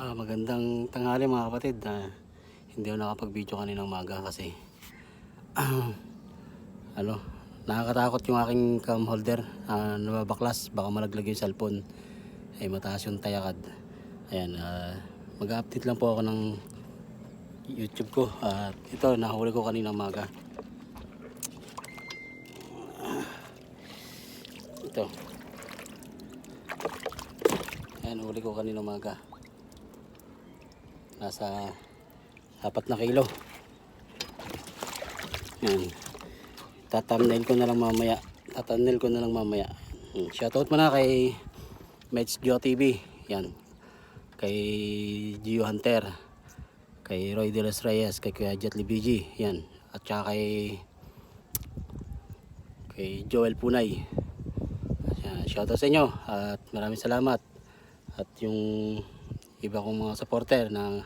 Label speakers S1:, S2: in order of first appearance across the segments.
S1: Ah, magandang tanghali mga kapatid. Ah, hindi ako nakapag-video kaninang maga kasi ano, nakakatakot yung aking cam holder ah, nababaklas, baka malaglag yung cellphone. Ay mataas yung tayakad. Ayan, ah, mag-update lang po ako ng YouTube ko. At ito, nahuli ko kaninang maga. Ito. Ayan, huli ko kaninang maga. Nasa apat na kilo. Yan. Tatamnail ko na lang mamaya. Tatamnail ko na lang mamaya. Hmm. Shoutout muna kay Meds Gio TV. Yan. Kay Gio Hunter. Kay Roy De Los Reyes. Kay Kuya Jet Libigi. Yan. At saka kay kay Joel Punay. Shoutout sa inyo. At maraming salamat. At yung iba kong mga supporter na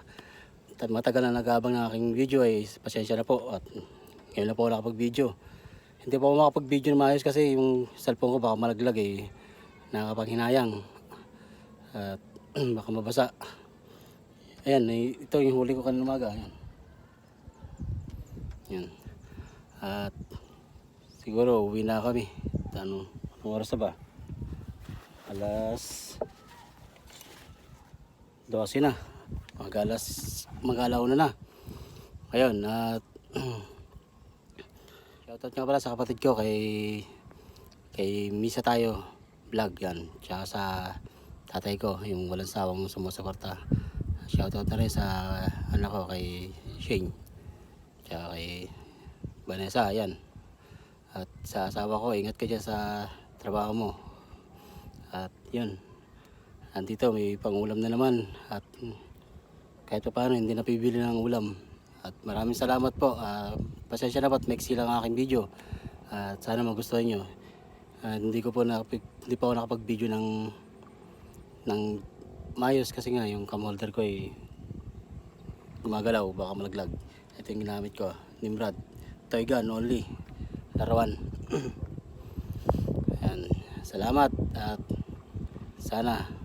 S1: ta- matagal na nag-aabang ng aking video ay pasensya na po at ngayon na po ako nakapag-video. Hindi po ako makapag-video na maayos kasi yung cellphone ko baka malaglag eh. Nakakapanghinayang. At baka mabasa. Ayan, ito yung huli ko kanina umaga. Ayan. Yan. At siguro uwi na kami. Ano, anong oras na ba? Alas 12 na. Magalas, magalaw na na. Ayun, at shoutout nga pala sa kapatid ko kay kay Misa tayo vlog yan. Tsaka sa tatay ko, yung walang sawang sumusuporta. Shoutout na rin sa anak ko kay Shane. Tsaka kay Vanessa, yan. At sa asawa ko, ingat ka dyan sa trabaho mo. At yun, Andito may pangulam na naman at kahit pa paano hindi napibili ng ulam. At maraming salamat po. Ah, pasensya na po at maiksi lang ang aking video. At sana magustuhan nyo. Ah, hindi ko po nakapag, hindi pa ako nakapag-video ng ng mayos kasi nga yung cam holder ko ay gumagalaw baka malaglag. Ito yung ginamit ko. Nimrod. Toy gun only. Larawan. Ayan. Salamat at sana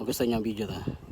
S1: magustuhan niyo ang video na.